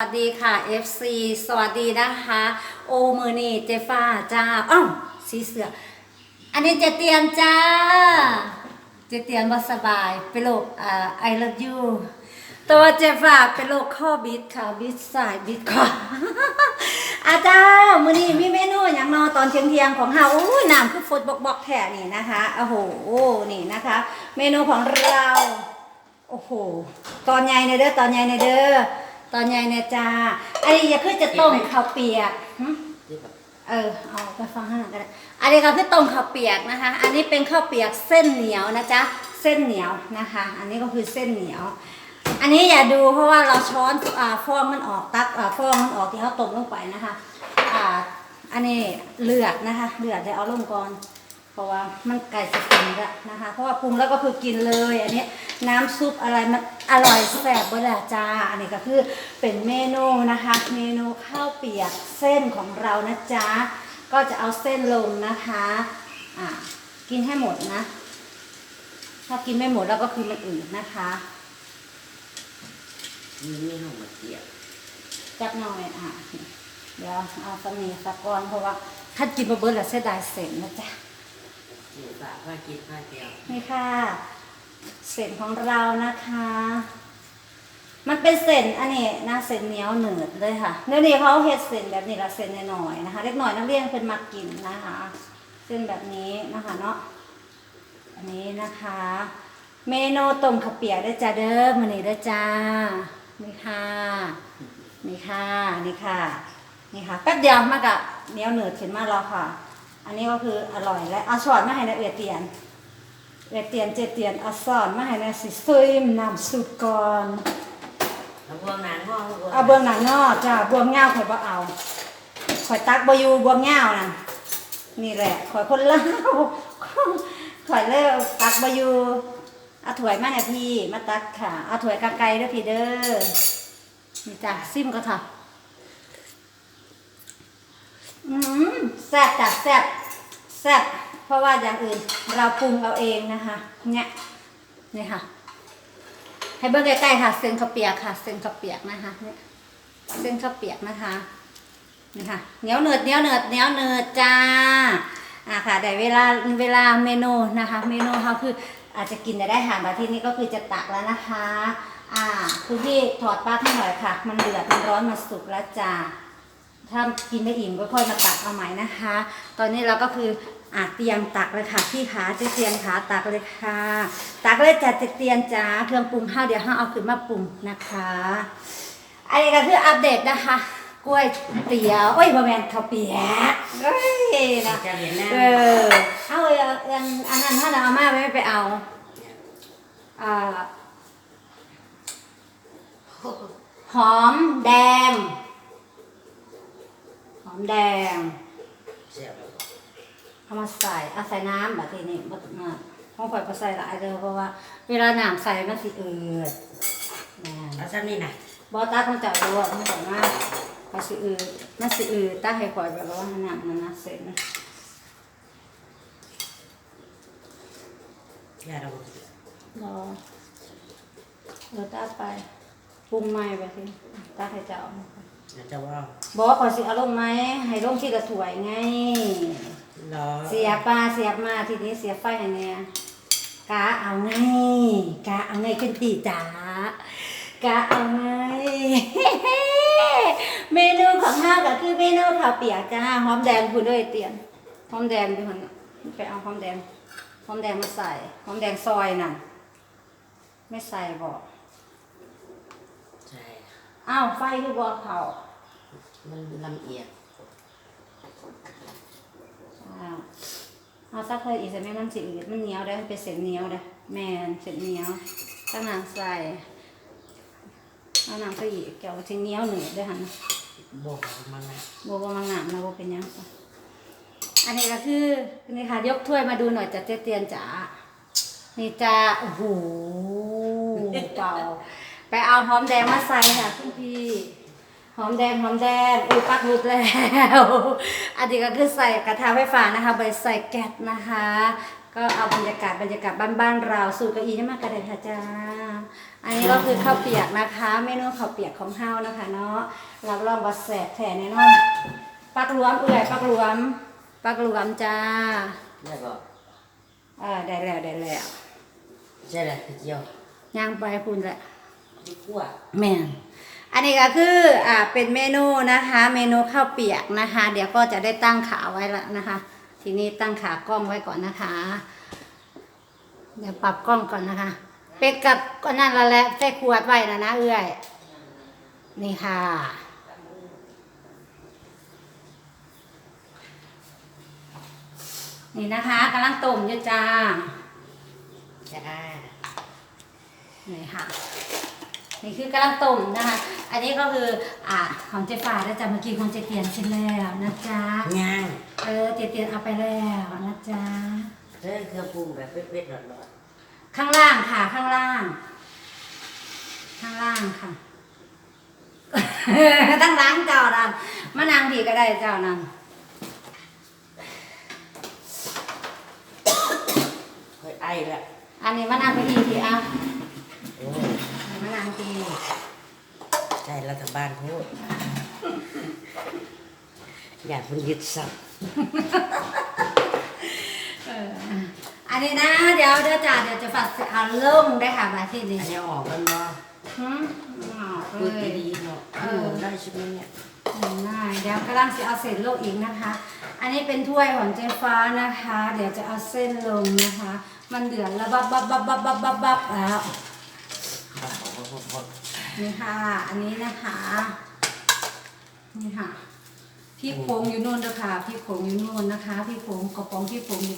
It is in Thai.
สวัสดีค่ะ FC สวัสดีนะคะ โอมือนี่เจฟ้าจ้าอ้าวสีเสือ อันนี้เจเตียนจ้า เจเตียนบ่สบาย เป็นโรคอ่า I love you ตัวเจฟ้าเป็นโรคข้อบิดค่ะ บิดสายบิดขวาอาจารย์มือนี้มีเมนูอย่างนอตอนเที่ยงเที่ยงของเฮาอู้น้ำคือฟดบกบกแท้นี่นะคะโอ้โหนี่นะคะ เมนูของเรา โอ้โห ตอนใหญ่เนี่ยเด้อตอนใหญ่เนี่ยเด้อ ตอนใหญ่เนี่ยจ้าไอ้อย่าคือจะต้มข้าวเปียกหึเออเอาไปฟังข้างหลังก็ได้อันนี้ก็คือต้มข้าวเปียกนะคะ อันนี้เป็นข้าวเปียกเส้นเหนียวนะจ๊ะเส้นเหนียวนะคะ อันนี้ก็คือเส้นเหนียว อันนี้อย่าดูเพราะว่าเราช้อนอ่าฟองมันออกตักอ่าฟองมันออกที่เขาต้มลงไปนะคะอ่าอันนี้เลือดนะคะ เลือดจะเอาลงก่อนเพ ราะว่ามันไก่จะกินแล้วนะคะ เพราะว่าปรุงแล้วก็คือกินเลย อันนี้น้ำซุปอะไรมันอร่อยแซ่บเบอร์แหละจ้า อันนี้ก็คือเป็นเมนูนะคะ เมนูข้าวเปียกเส้นของเรานะจ๊ะก็จะเอาเส้นลงนะคะอ่ากินให้หมดนะ ถ้ากินไม่หมดแล้วก็คือมันอื่นนะคะมีมีห้องมาเกียบจับหน่อยอะเดี๋ยวเอาสมีสะกอนเพราะว่าถ้ากินมาเบิร์ดแล้วเสียดายเส้นนะจ๊ะ เกียบปะผ้ากินผ้าเกียวนี่ค่ะ เส้นของเรานะคะ มันเป็นเส้นอันนี้นะเส้นเหนียวหนืดเลยค่ะเดี๋ยวนี้เขาเฮ็ดเส้นแบบนี้ละเส้นหน่อยๆนะคะ เล็กหน่อยนักเรียนเป็นมากินนะคะ เส้นแบบนี้นะคะเนาะอันนี้นะคะ เมนูต้มข้าเปียกได้จ้าเด้อมันนี้ได้จ้านี่ค่ะนี่ค่ะนี่ค่ะนี่ค่ะแป๊บเดียวมากอะเหนียวหนืดขึ้นมาแล้วค่ะ อันนี้ก็คืออร่อยและเอาช้อนมาให้นะเอือเตียนเอยเตียนเจเตียนเอาสอนมาให้แม่สิซุยมน้ำสุดก่อนแล้วพวกนั้นห้องพวกเอาเบื้องหน้างอจ้าบวงเงาข่อยบ่เอาข่อยตักบ่อยู่บวงเงานั่นนี่แหละข่อยคนลาวข่อยเลยตักบ่อยู่เอาถ้วยมาให้พี่มาตักค่ะเอาถ้วยกะไก่เด้อพี่เด้อนี่จ้ะซิมก็ค่ะ อืมแซ่บจ้ะแซ่บแซ่บเพราะว่าอย่างอื่นเราปรุงเอาเองนะคะ เนี่ยนี่ค่ะ ให้เบิ่งใกล้ๆค่ะ เส้นข้าวเปียกค่ะ เส้นข้าวเปียกนะคะเนี่ยเส้นข้าวเปียกนะคะนี่ค่ะเหนียวเนืดเหนียวเนืดเหนียวเนืดจ้าอ่าค่ะแต่เวลาเวลาเมนูนะคะ เมนูเขาคืออาจจะกินได้ได้หามาที่นี่ก็คือจะตักแล้วนะคะ อ่าคุณพี่ถอดปลั๊กให้หน่อยค่ะ มันเดือดมันร้อนมาสุกแล้วจ้า ถ้ากินไม่อิ่มก็ค่อยมาตักเอาใหม่นะคะ ตอนนี้เราก็คืออาเตียมตักเลยค่ะพี่ขาเจ๊เตียนขาตักเลยค่ะ ตักเลยจัดเจเตียนจ้าเครื่องปรุงข้าวเดี๋ยวห้าเอาขึ้นมาปรุงนะคะอันนี้ก็คืออัปเดตนะคะ กล้วยเตี๋ยวโอ้ยบะแมนข้าวเปียกเอ้ยนะเอ้าเออเอาเอออันอันนั้นถ้าเราเอามาไม่ไปเอาอ่าหอมแดง แดงเสียบแล้วเอามาใส่เอาใส่น้ำแบบทีนี้บ่ต้องมาห้องข่อยก็ใส่หลายเลยเพราะว่า เวลาน้ำใส่มันสิเอืดแม่น เอาซ้ำนี่นะบอตักมันจะรู้ว่ามันบอกว่ามันสิอืดมันสิอืดตักให้ข่อยแบบว่าน้ำมันนะเสร็จอย่าเราเกียบรอเออตักไปปรุงใหม่ไปสิตักให้เจ้าเดี๋ยวจะว่าบอกข่อยสิเอาลงไหมให้ลงที่กระถวยไงรอเสียบปลาเสียบมาทีนี้เสียบไฟให้เนี่ยกะเอาไงกะเอาไงขึ้นตีจ๋ากะเอาไง เมนูของข้าวก็คือเมนูข้าวเปียกจ้าหอมแดงคุณด้วยเตียนหอมแดงอยู่คนน่ะไปเอาหอมแดงหอมแดงมาใส่หอมแดงซอยน่ะ ไม่ใส่บอกใช่อ้าวไฟคือบอกเขา มันลำเอียดอ้าวเอาซักเคยอีกใส่แม่มันสิอืดมันเหนียวได้มันเป็นเศษเหนียวได้แม่นเศษเหนียวตั้งน้ำใส่เอาน้ำใส่อีกเกี่ยวกับที่เหนียวหนืดด้วยหันนะบอกมันนะบัวบางงามนะบัวเป็นหยังจ้ะอันนี้ก็คือนี่ค่ะยกถ้วยมาดูหน่อยจ้ะเจ๊เตียนจ๋านี่จ้าโอ้โหเก่าไปเอาหอมแดงมาใส่ค่ะคุณพี่ หอมแดงหอมแดงอุ้ยปักหลุดแล้วอันนี้ก็คือใส่กระทะไฟฟ้านะคะใบใส่แก๊สนะคะ ก็เอาบรรยากาศบรรยากาศบ้านๆเราสู่เก้าอี้นี่มากระเด็นค่ะจ้าอันนี้ก็คือข้าวเปียกนะคะเมนูข้าวเปียกของเฮานะคะเนาะรับรองว่าแสบแท้แน่นอนปักรวมเอื่อยปักรวมปักรวมจ้าได้บอกเออได้แล้วได้แล้วใช่แหละคือเจียวย่างไปคุณแหละที่คั่วแม่น อันนี้ก็คืออ่าเป็นเมนูนะคะ เมนูข้าวเปียกนะคะ เดี๋ยวก็จะได้ตั้งขาไว้แล้วนะคะ ทีนี้ตั้งขากล้องไว้ก่อนนะคะ เดี๋ยวปรับกล้องก่อนนะคะ เป็ดกับก็นั่นละแหละใส่ขวดไว้นะนะเอื้อยนี่ค่ะนี่นะคะกำลังต้มอยู่จ้าจ้านี่ค่ะ นี่คือกำลังต้มนะคะ อันนี้ก็คืออ่าของเจ๊ฟ้าแล้วจ้ะเมื่อกี้ของเจ๊เตียนเสร็จแล้วนะจ๊ะย่างเออเจ๊เตียนเอาไปแล้วนะจ๊ะเรื่องเครื่องปรุงแบบเผ็ดๆร้อนข้างล่างค่ะข้างล่าง ข้างล่างค่ะตั้งล้างเจ้านั่นมานางทีก็ได้เจ้านั่นๆค่อยไอ้ละอันนี้มานางไปทีทีเอาโอ้มานางที ใช่รัฐบาลพูดอยากเพิ่งยึดสับเอออันนี้นะ เดี๋ยวเดี๋ยวจ้าเดี๋ยวจะฝากเอาลงได้ค่ะมาที่นี่อันนี้ออกกันเนาะหืมอ๋อพูดเลยดีๆเนาะเออได้ใช่ไหมเนี่ยง่ายเดี๋ยวกำลังจะเอาเศษโลกอีกนะคะ อันนี้เป็นถ้วยของเจ๊ฟ้านะคะ เดี๋ยวจะเอาเส้นลงนะคะ มันเดือดแล้วบับบับบับบับบับบับบับแล้ว นี่ค่ะ อันนี้นะคะ นี่ค่ะ พี่โค้งอยู่นู่นเด้อค่ะพี่โค้งอยู่นู่นนะคะ พี่โค้งกระป๋องพี่โค้งอยู่